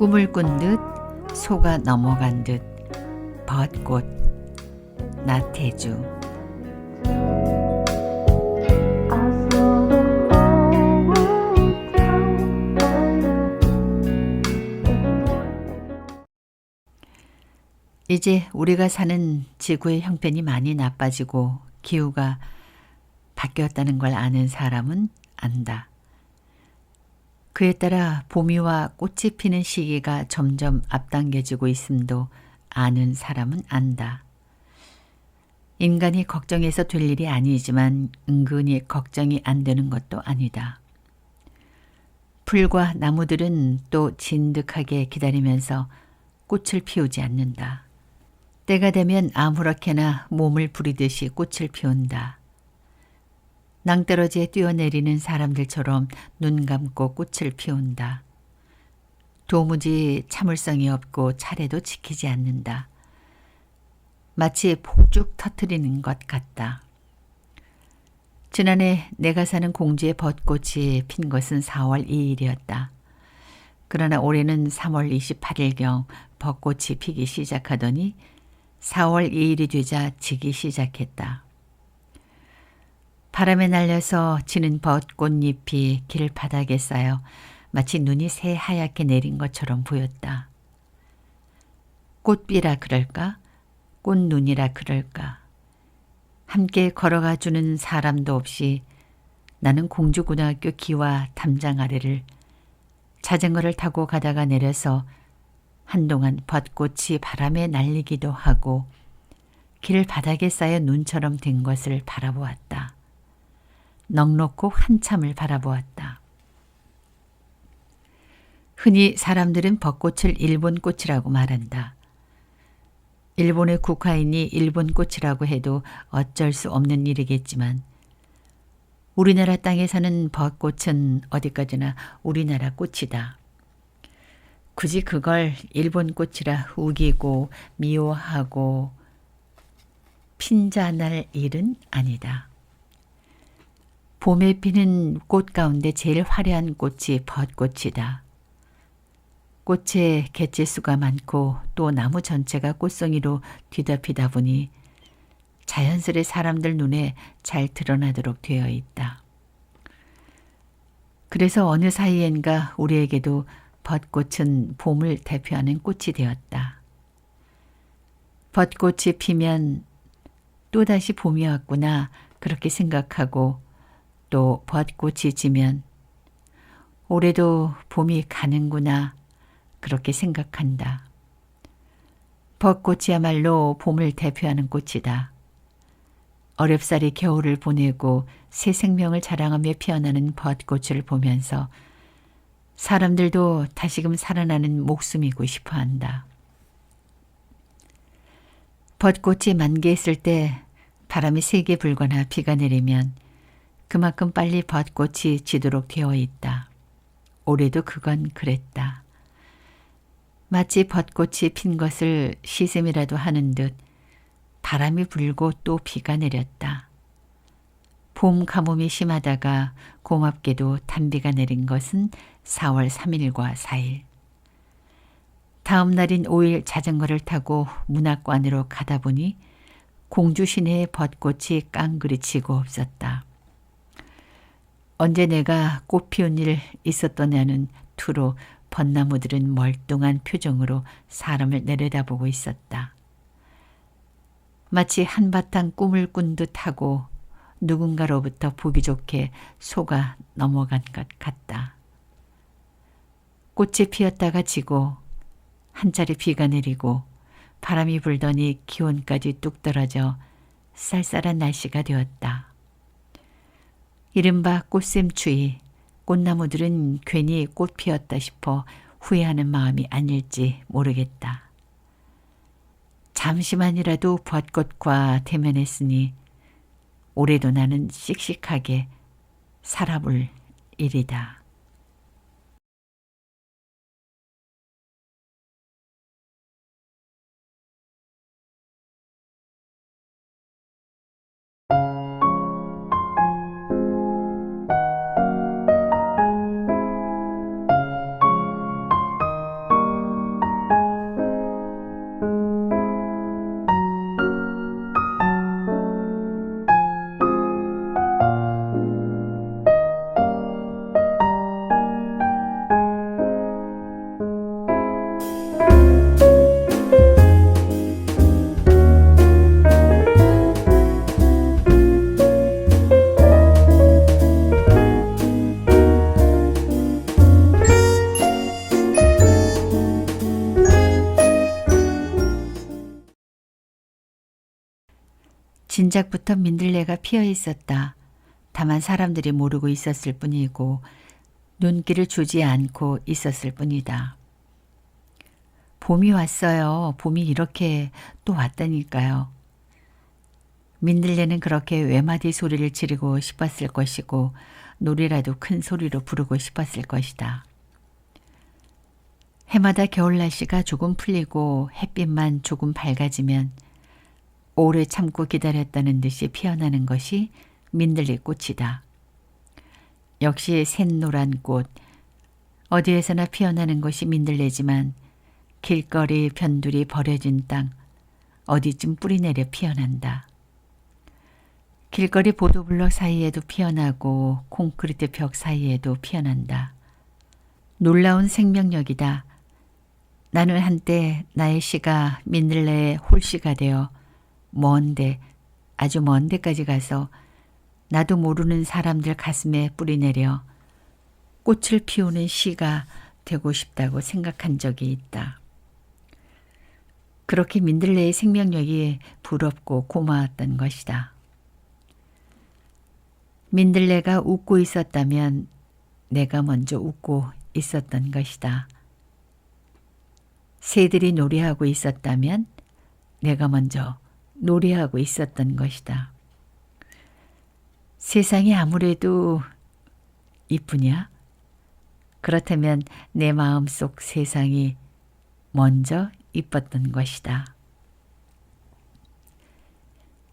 꿈을 꾼 듯 소가 넘어간 듯 벚꽃 나태주 이제 우리가 사는 지구의 형편이 많이 나빠지고 기후가 바뀌었다는 걸 아는 사람은 안다. 그에 따라 봄이와 꽃이 피는 시기가 점점 앞당겨지고 있음도 아는 사람은 안다. 인간이 걱정해서 될 일이 아니지만 은근히 걱정이 안 되는 것도 아니다. 풀과 나무들은 또 진득하게 기다리면서 꽃을 피우지 않는다. 때가 되면 아무렇게나 몸을 부리듯이 꽃을 피운다. 낭떠러지에 뛰어내리는 사람들처럼 눈 감고 꽃을 피운다. 도무지 참을성이 없고 차례도 지키지 않는다. 마치 폭죽 터트리는 것 같다. 지난해 내가 사는 공주의 벚꽃이 핀 것은 4월 2일이었다. 그러나 올해는 3월 28일경 벚꽃이 피기 시작하더니 4월 2일이 되자 지기 시작했다. 바람에 날려서 지는 벚꽃잎이 길 바닥에 쌓여 마치 눈이 새하얗게 내린 것처럼 보였다. 꽃비라 그럴까? 꽃눈이라 그럴까? 함께 걸어가 주는 사람도 없이 나는 공주고등학교 기와 담장 아래를 자전거를 타고 가다가 내려서 한동안 벚꽃이 바람에 날리기도 하고 길 바닥에 쌓여 눈처럼 된 것을 바라보았다. 넉넉고 한참을 바라보았다. 흔히 사람들은 벚꽃을 일본 꽃이라고 말한다. 일본의 국화인이 일본 꽃이라고 해도 어쩔 수 없는 일이겠지만 우리나라 땅에 사는 벚꽃은 어디까지나 우리나라 꽃이다. 굳이 그걸 일본 꽃이라 우기고 미워하고 핀잔할 일은 아니다. 봄에 피는 꽃 가운데 제일 화려한 꽃이 벚꽃이다. 꽃에 개체수가 많고 또 나무 전체가 꽃송이로 뒤덮이다 보니 자연스레 사람들 눈에 잘 드러나도록 되어 있다. 그래서 어느 사이엔가 우리에게도 벚꽃은 봄을 대표하는 꽃이 되었다. 벚꽃이 피면 또다시 봄이 왔구나 그렇게 생각하고 또 벚꽃이 지면 올해도 봄이 가는구나 그렇게 생각한다. 벚꽃이야말로 봄을 대표하는 꽃이다. 어렵사리 겨울을 보내고 새 생명을 자랑하며 피어나는 벚꽃을 보면서 사람들도 다시금 살아나는 목숨이고 싶어 한다. 벚꽃이 만개했을 때 바람이 세게 불거나 비가 내리면 그만큼 빨리 벚꽃이 지도록 되어 있다. 올해도 그건 그랬다. 마치 벚꽃이 핀 것을 시샘이라도 하는 듯 바람이 불고 또 비가 내렸다. 봄 가뭄이 심하다가 고맙게도 단비가 내린 것은 4월 3일과 4일. 다음 날인 5일 자전거를 타고 문학관으로 가다 보니 공주 시내의 벚꽃이 깡그리 치고 없었다. 언제 내가 꽃 피운 일 있었더냐는 투로 벚나무들은 멀뚱한 표정으로 사람을 내려다보고 있었다. 마치 한바탕 꿈을 꾼 듯하고 누군가로부터 보기 좋게 속아 넘어간 것 같다. 꽃이 피었다가 지고 한 차례 비가 내리고 바람이 불더니 기온까지 뚝 떨어져 쌀쌀한 날씨가 되었다. 이른바 꽃샘추위, 꽃나무들은 괜히 꽃 피었다 싶어 후회하는 마음이 아닐지 모르겠다. 잠시만이라도 벚꽃과 대면했으니 올해도 나는 씩씩하게 살아볼 일이다. 진작부터 민들레가 피어 있었다. 다만 사람들이 모르고 있었을 뿐이고 눈길을 주지 않고 있었을 뿐이다. 봄이 왔어요. 봄이 이렇게 또 왔다니까요. 민들레는 그렇게 외마디 소리를 지르고 싶었을 것이고 노래라도 큰 소리로 부르고 싶었을 것이다. 해마다 겨울 날씨가 조금 풀리고 햇빛만 조금 밝아지면 오래 참고 기다렸다는 듯이 피어나는 것이 민들레 꽃이다. 역시 샛노란 꽃, 어디에서나 피어나는 것이 민들레지만 길거리 변두리 버려진 땅, 어디쯤 뿌리내려 피어난다. 길거리 보도블럭 사이에도 피어나고 콘크리트 벽 사이에도 피어난다. 놀라운 생명력이다. 나는 한때 나의 시가 민들레의 홀씨가 되어 먼데 아주 먼 데까지 가서 나도 모르는 사람들 가슴에 뿌리내려 꽃을 피우는 시가 되고 싶다고 생각한 적이 있다. 그렇게 민들레의 생명력이 부럽고 고마웠던 것이다. 민들레가 웃고 있었다면 내가 먼저 웃고 있었던 것이다. 새들이 노래하고 있었다면 내가 먼저 노래하고 있었던 것이다. 세상이 아무래도 이쁘냐? 그렇다면 내 마음속 세상이 먼저 이뻤던 것이다.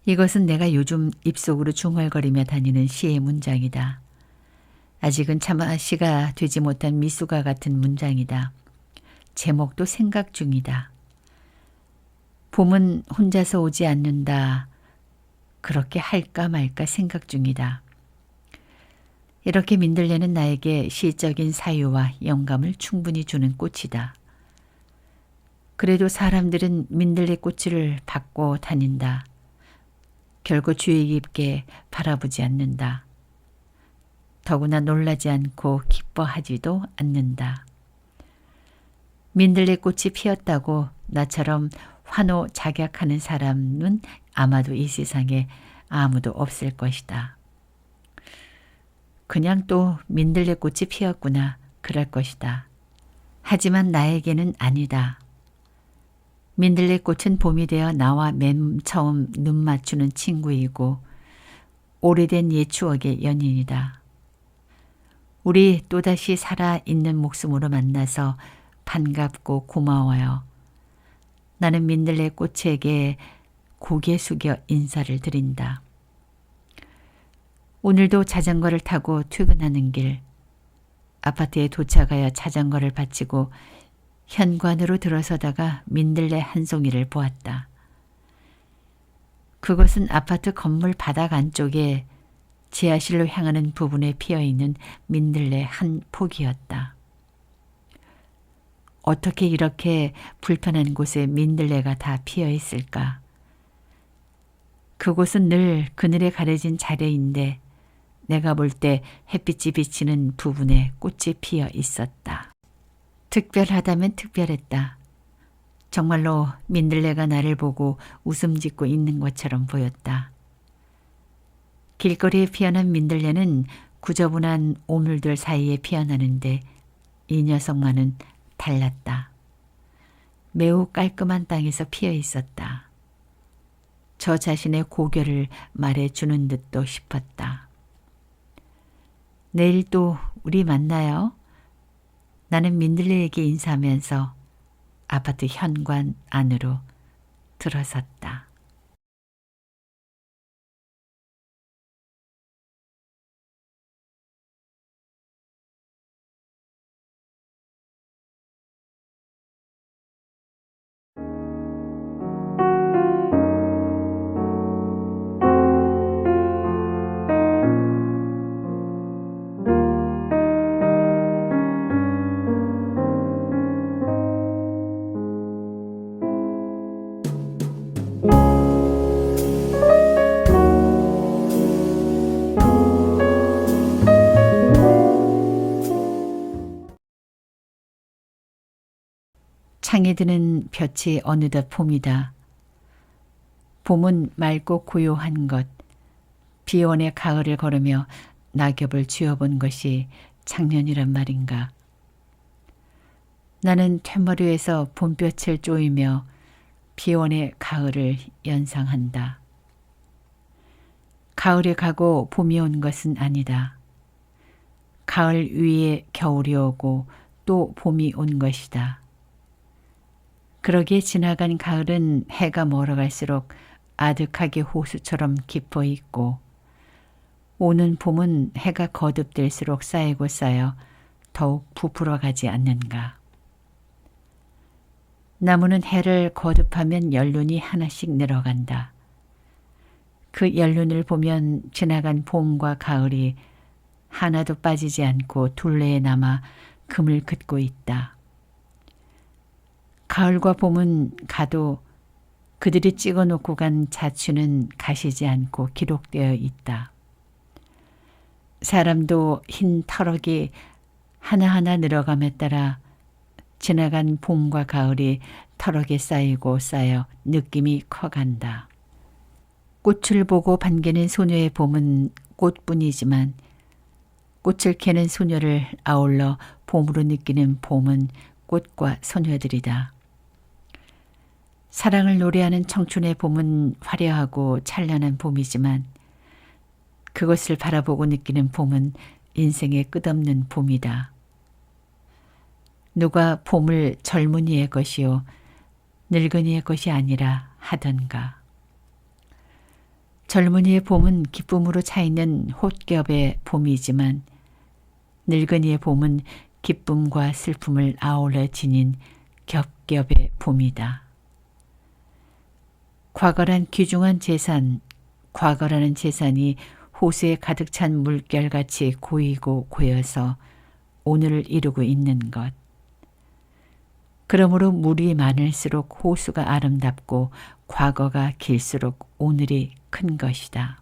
이것은 내가 요즘 입속으로 중얼거리며 다니는 시의 문장이다. 아직은 차마 시가 되지 못한 미수가 같은 문장이다. 제목도 생각 중이다. 봄은 혼자서 오지 않는다. 그렇게 할까 말까 생각 중이다. 이렇게 민들레는 나에게 시적인 사유와 영감을 충분히 주는 꽃이다. 그래도 사람들은 민들레 꽃을 받고 다닌다. 결코 주의 깊게 바라보지 않는다. 더구나 놀라지 않고 기뻐하지도 않는다. 민들레 꽃이 피었다고 나처럼 환호 작약하는 사람은 아마도 이 세상에 아무도 없을 것이다. 그냥 또 민들레 꽃이 피었구나 그럴 것이다. 하지만 나에게는 아니다. 민들레 꽃은 봄이 되어 나와 맨 처음 눈 맞추는 친구이고 오래된 옛 추억의 연인이다. 우리 또다시 살아있는 목숨으로 만나서 반갑고 고마워요. 나는 민들레 꽃에게 고개 숙여 인사를 드린다. 오늘도 자전거를 타고 퇴근하는 길, 아파트에 도착하여 자전거를 받치고 현관으로 들어서다가 민들레 한 송이를 보았다. 그것은 아파트 건물 바닥 안쪽에 지하실로 향하는 부분에 피어 있는 민들레 한 폭이었다. 어떻게 이렇게 불편한 곳에 민들레가 다 피어 있을까? 그곳은 늘 그늘에 가려진 자리인데 내가 볼 때 햇빛이 비치는 부분에 꽃이 피어 있었다. 특별하다면 특별했다. 정말로 민들레가 나를 보고 웃음 짓고 있는 것처럼 보였다. 길거리에 피어난 민들레는 구저분한 오물들 사이에 피어나는데 이 녀석만은 달랐다. 매우 깔끔한 땅에서 피어 있었다. 저 자신의 고결을 말해주는 듯도 싶었다. 내일 또 우리 만나요. 나는 민들레에게 인사하면서 아파트 현관 안으로 들어섰다. 창에 드는 볕이 어느덧 봄이다. 봄은 맑고 고요한 것, 비온의 가을을 걸으며 낙엽을 쥐어본 것이 작년이란 말인가. 나는 퇴머리에서 봄볕을 쪼이며 비온의 가을을 연상한다. 가을이 가고 봄이 온 것은 아니다. 가을 위에 겨울이 오고 또 봄이 온 것이다. 그러기에 지나간 가을은 해가 멀어갈수록 아득하게 호수처럼 깊어 있고 오는 봄은 해가 거듭될수록 쌓이고 쌓여 더욱 부풀어가지 않는가. 나무는 해를 거듭하면 연륜이 하나씩 늘어간다. 그 연륜을 보면 지나간 봄과 가을이 하나도 빠지지 않고 둘레에 남아 금을 긋고 있다. 가을과 봄은 가도 그들이 찍어 놓고 간 자취는 가시지 않고 기록되어 있다. 사람도 흰 터럭이 하나하나 늘어감에 따라 지나간 봄과 가을이 터럭에 쌓이고 쌓여 느낌이 커간다. 꽃을 보고 반기는 소녀의 봄은 꽃뿐이지만 꽃을 캐는 소녀를 아울러 봄으로 느끼는 봄은 꽃과 소녀들이다. 사랑을 노래하는 청춘의 봄은 화려하고 찬란한 봄이지만 그것을 바라보고 느끼는 봄은 인생의 끝없는 봄이다. 누가 봄을 젊은이의 것이요 늙은이의 것이 아니라 하던가. 젊은이의 봄은 기쁨으로 차있는 홑겹의 봄이지만 늙은이의 봄은 기쁨과 슬픔을 아울러 지닌 겹겹의 봄이다. 과거란 귀중한 재산, 과거라는 재산이 호수에 가득 찬 물결같이 고이고 고여서 오늘을 이루고 있는 것. 그러므로 물이 많을수록 호수가 아름답고 과거가 길수록 오늘이 큰 것이다.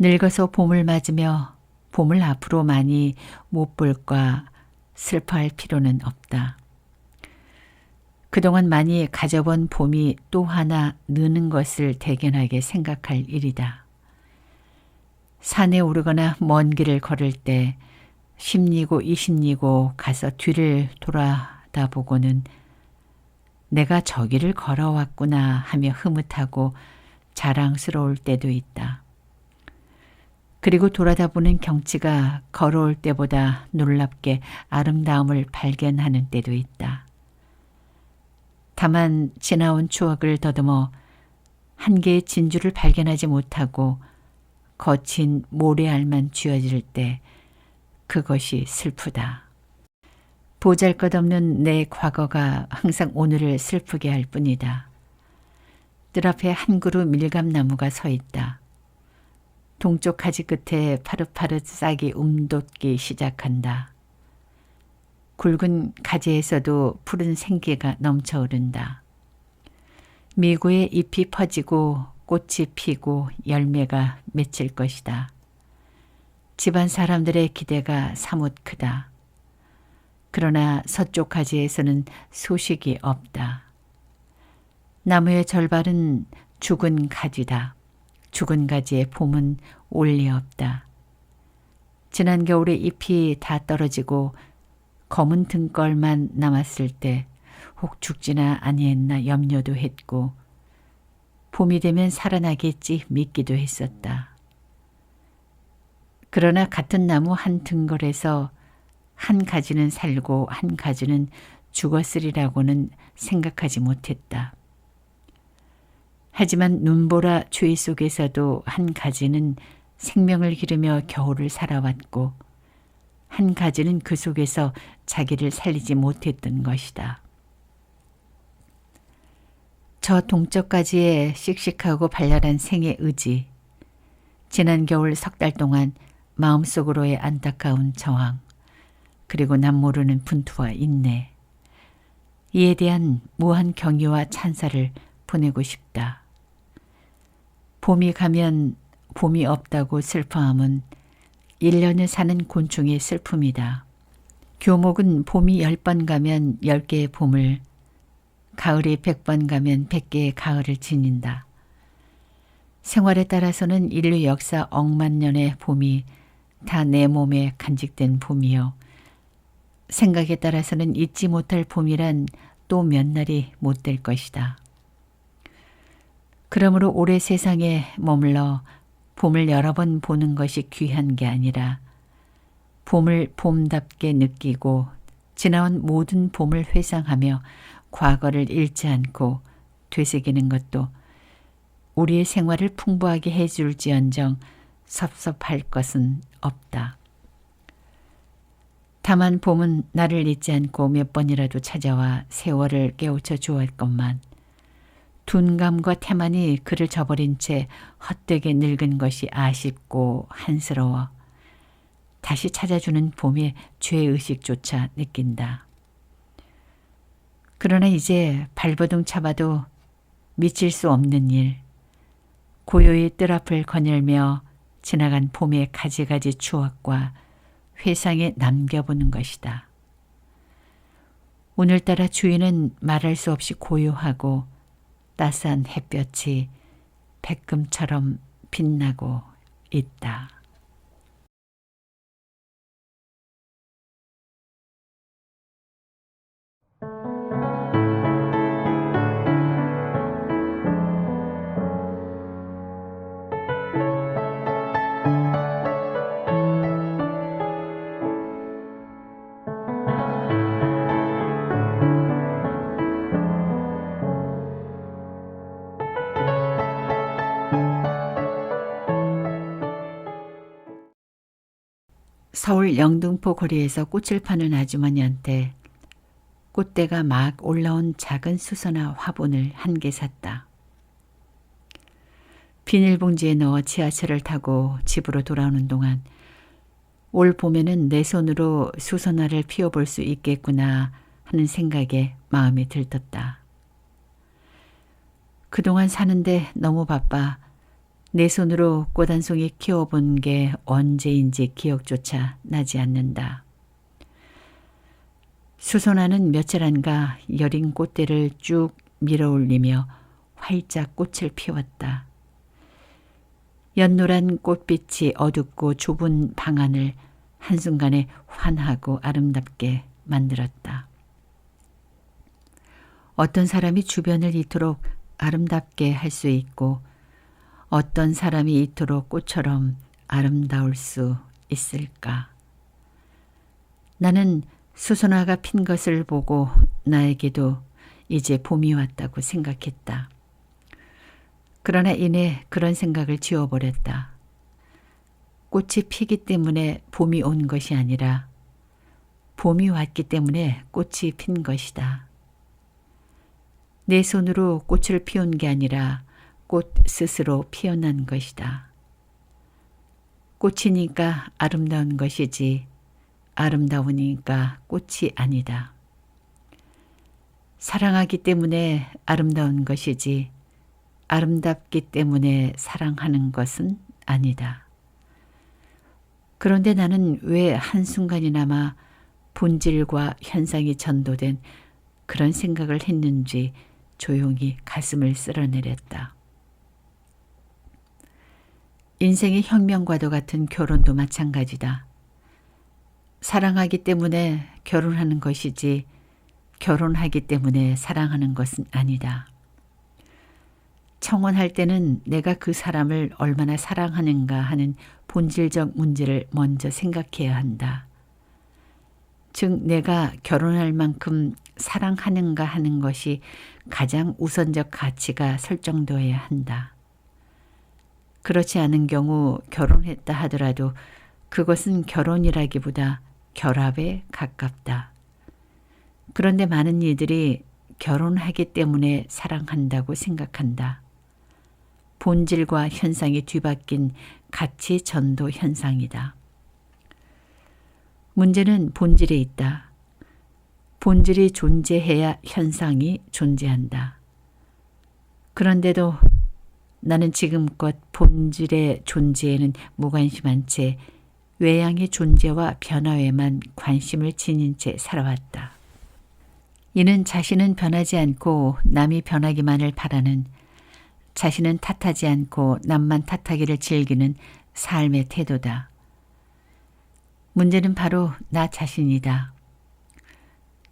늙어서 봄을 맞으며 봄을 앞으로 많이 못 볼까 슬퍼할 필요는 없다. 그동안 많이 가져본 봄이 또 하나 느는 것을 대견하게 생각할 일이다. 산에 오르거나 먼 길을 걸을 때 십리고 이십리고 가서 뒤를 돌아다 보고는 내가 저기를 걸어왔구나 하며 흐뭇하고 자랑스러울 때도 있다. 그리고 돌아다 보는 경치가 걸어올 때보다 놀랍게 아름다움을 발견하는 때도 있다. 다만 지나온 추억을 더듬어 한 개의 진주를 발견하지 못하고 거친 모래알만 쥐어질 때 그것이 슬프다. 보잘 것 없는 내 과거가 항상 오늘을 슬프게 할 뿐이다. 뜰 앞에 한 그루 밀감나무가 서 있다. 동쪽 가지 끝에 파릇파릇 싹이 움돋기 시작한다. 굵은 가지에서도 푸른 생기가 넘쳐 흐른다. 미고의 잎이 퍼지고 꽃이 피고 열매가 맺힐 것이다. 집안 사람들의 기대가 사뭇 크다. 그러나 서쪽 가지에서는 소식이 없다. 나무의 절반은 죽은 가지다. 죽은 가지의 봄은 올리 없다. 지난 겨울에 잎이 다 떨어지고 검은 등걸만 남았을 때 혹 죽지나 아니했나 염려도 했고 봄이 되면 살아나겠지 믿기도 했었다. 그러나 같은 나무 한 등걸에서 한 가지는 살고 한 가지는 죽었으리라고는 생각하지 못했다. 하지만 눈보라 추위 속에서도 한 가지는 생명을 기르며 겨울을 살아왔고 한 가지는 그 속에서 자기를 살리지 못했던 것이다. 저 동쪽까지의 씩씩하고 발랄한 생의 의지, 지난 겨울 석 달 동안 마음속으로의 안타까운 저항, 그리고 남 모르는 분투와 인내, 이에 대한 무한 경의와 찬사를 보내고 싶다. 봄이 가면 봄이 없다고 슬퍼함은 1년을 사는 곤충의 슬픔이다. 교목은 봄이 10번 가면 10개의 봄을, 가을이 백번 가면 백 개의 가을을 지닌다. 생활에 따라서는 인류 역사 억만 년의 봄이 다 내 몸에 간직된 봄이요. 생각에 따라서는 잊지 못할 봄이란 또 몇 날이 못 될 것이다. 그러므로 올해 세상에 머물러 봄을 여러 번 보는 것이 귀한 게 아니라 봄을 봄답게 느끼고 지나온 모든 봄을 회상하며 과거를 잃지 않고 되새기는 것도 우리의 생활을 풍부하게 해줄지언정 섭섭할 것은 없다. 다만 봄은 나를 잊지 않고 몇 번이라도 찾아와 세월을 깨우쳐 주었 것만 둔감과 태만이 그를 저버린 채 헛되게 늙은 것이 아쉽고 한스러워 다시 찾아주는 봄의 죄의식조차 느낀다. 그러나 이제 발버둥 차봐도 미칠 수 없는 일, 고요히 뜰 앞을 거닐며 지나간 봄의 가지가지 추억과 회상에 남겨보는 것이다. 오늘따라 주위는 말할 수 없이 고요하고 따스한 햇볕이 백금처럼 빛나고 있다. 서울 영등포 거리에서 꽃을 파는 아주머니한테 꽃대가 막 올라온 작은 수선화 화분을 한 개 샀다. 비닐봉지에 넣어 지하철을 타고 집으로 돌아오는 동안 올 봄에는 내 손으로 수선화를 피워볼 수 있겠구나 하는 생각에 마음이 들떴다. 그동안 사는데 너무 바빠 내 손으로 꽃 한 송이 키워본 게 언제인지 기억조차 나지 않는다. 수선화는 며칠 안가 여린 꽃대를 쭉 밀어 올리며 활짝 꽃을 피웠다. 연노란 꽃빛이 어둡고 좁은 방안을 한순간에 환하고 아름답게 만들었다. 어떤 사람이 주변을 이토록 아름답게 할 수 있고 어떤 사람이 이토록 꽃처럼 아름다울 수 있을까? 나는 수선화가 핀 것을 보고 나에게도 이제 봄이 왔다고 생각했다. 그러나 이내 그런 생각을 지워버렸다. 꽃이 피기 때문에 봄이 온 것이 아니라 봄이 왔기 때문에 꽃이 핀 것이다. 내 손으로 꽃을 피운 게 아니라 꽃 스스로 피어난 것이다. 꽃이니까 아름다운 것이지 아름다우니까 꽃이 아니다. 사랑하기 때문에 아름다운 것이지 아름답기 때문에 사랑하는 것은 아니다. 그런데 나는 왜 한순간이나마 본질과 현상이 전도된 그런 생각을 했는지 조용히 가슴을 쓸어내렸다. 인생의 혁명과도 같은 결혼도 마찬가지다. 사랑하기 때문에 결혼하는 것이지 결혼하기 때문에 사랑하는 것은 아니다. 청혼할 때는 내가 그 사람을 얼마나 사랑하는가 하는 본질적 문제를 먼저 생각해야 한다. 즉, 내가 결혼할 만큼 사랑하는가 하는 것이 가장 우선적 가치가 설정되어야 한다. 그렇지 않은 경우 결혼했다 하더라도 그것은 결혼이라기보다 결합에 가깝다. 그런데 많은 이들이 결혼하기 때문에 사랑한다고 생각한다. 본질과 현상이 뒤바뀐 가치 전도 현상이다. 문제는 본질에 있다. 본질이 존재해야 현상이 존재한다. 그런데도 나는 지금껏 본질의 존재에는 무관심한 채 외양의 존재와 변화에만 관심을 지닌 채 살아왔다. 이는 자신은 변하지 않고 남이 변하기만을 바라는 자신은 탓하지 않고 남만 탓하기를 즐기는 삶의 태도다. 문제는 바로 나 자신이다.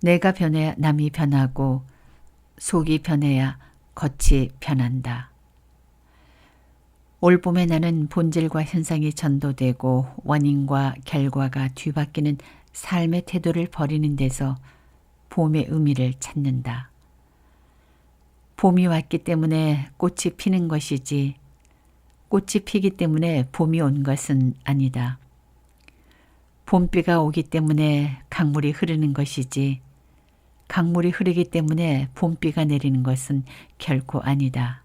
내가 변해야 남이 변하고 속이 변해야 겉이 변한다. 올 봄에 나는 본질과 현상이 전도되고 원인과 결과가 뒤바뀌는 삶의 태도를 버리는 데서 봄의 의미를 찾는다. 봄이 왔기 때문에 꽃이 피는 것이지 꽃이 피기 때문에 봄이 온 것은 아니다. 봄비가 오기 때문에 강물이 흐르는 것이지 강물이 흐르기 때문에 봄비가 내리는 것은 결코 아니다.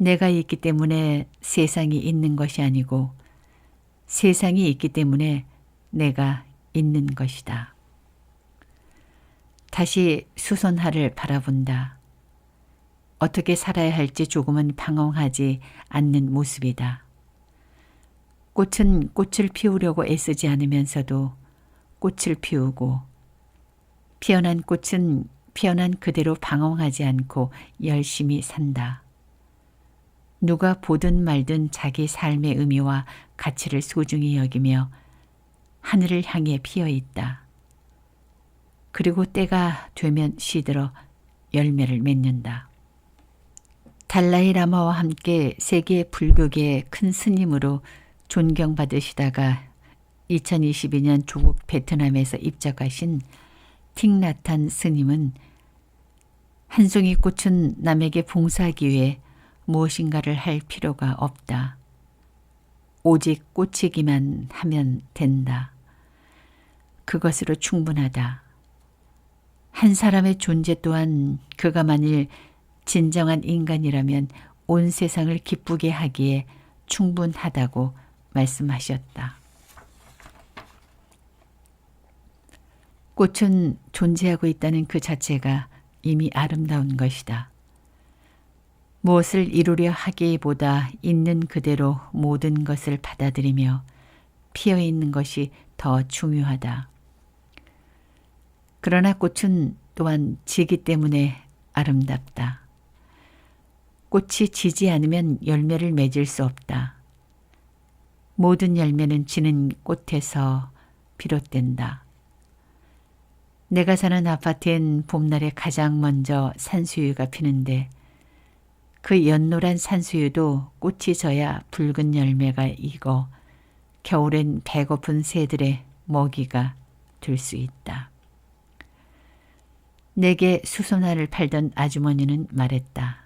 내가 있기 때문에 세상이 있는 것이 아니고 세상이 있기 때문에 내가 있는 것이다. 다시 수선화를 바라본다. 어떻게 살아야 할지 조금은 방황하지 않는 모습이다. 꽃은 꽃을 피우려고 애쓰지 않으면서도 꽃을 피우고 피어난 꽃은 피어난 그대로 방황하지 않고 열심히 산다. 누가 보든 말든 자기 삶의 의미와 가치를 소중히 여기며 하늘을 향해 피어 있다. 그리고 때가 되면 시들어 열매를 맺는다. 달라이 라마와 함께 세계 불교계의 큰 스님으로 존경받으시다가 2022년 조국 베트남에서 입적하신 틱나탄 스님은 한 송이 꽃은 남에게 봉사하기 위해 무엇인가를 할 필요가 없다. 오직 꽂히기만 하면 된다. 그것으로 충분하다. 한 사람의 존재 또한 그가 만일 진정한 인간이라면 온 세상을 기쁘게 하기에 충분하다고 말씀하셨다. 꽃은 존재하고 있다는 그 자체가 이미 아름다운 것이다. 무엇을 이루려 하기보다 있는 그대로 모든 것을 받아들이며 피어 있는 것이 더 중요하다. 그러나 꽃은 또한 지기 때문에 아름답다. 꽃이 지지 않으면 열매를 맺을 수 없다. 모든 열매는 지는 꽃에서 비롯된다. 내가 사는 아파트엔 봄날에 가장 먼저 산수유가 피는데 그 연노란 산수유도 꽃이 져야 붉은 열매가 익어 겨울엔 배고픈 새들의 먹이가 될 수 있다. 내게 수선화를 팔던 아주머니는 말했다.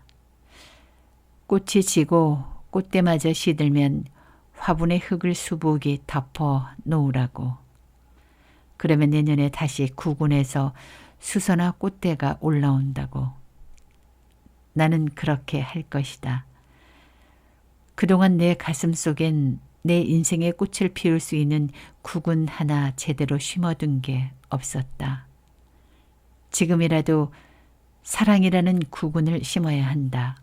꽃이 지고 꽃대마저 시들면 화분에 흙을 수북이 덮어 놓으라고. 그러면 내년에 다시 구군에서 수선화 꽃대가 올라온다고. 나는 그렇게 할 것이다. 그동안 내 가슴 속엔 내 인생의 꽃을 피울 수 있는 구근 하나 제대로 심어둔 게 없었다. 지금이라도 사랑이라는 구근을 심어야 한다.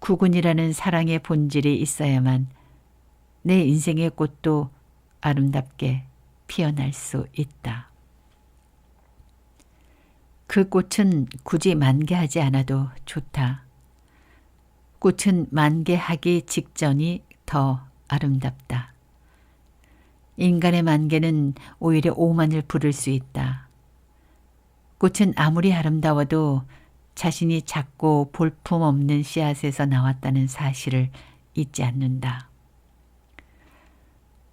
구근이라는 사랑의 본질이 있어야만 내 인생의 꽃도 아름답게 피어날 수 있다. 그 꽃은 굳이 만개하지 않아도 좋다. 꽃은 만개하기 직전이 더 아름답다. 인간의 만개는 오히려 오만을 부를 수 있다. 꽃은 아무리 아름다워도 자신이 작고 볼품 없는 씨앗에서 나왔다는 사실을 잊지 않는다.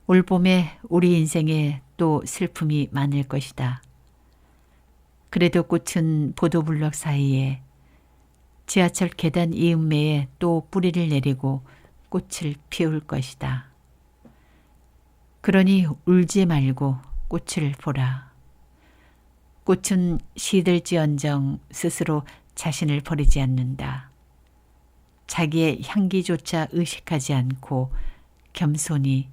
올 봄에 우리 인생에 또 슬픔이 많을 것이다. 그래도 꽃은 보도블럭 사이에 지하철 계단 이음매에 또 뿌리를 내리고 꽃을 피울 것이다. 그러니 울지 말고 꽃을 보라. 꽃은 시들지언정 스스로 자신을 버리지 않는다. 자기의 향기조차 의식하지 않고 겸손히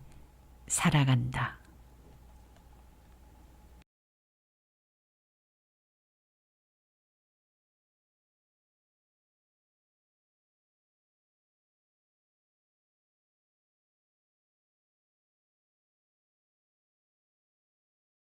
살아간다.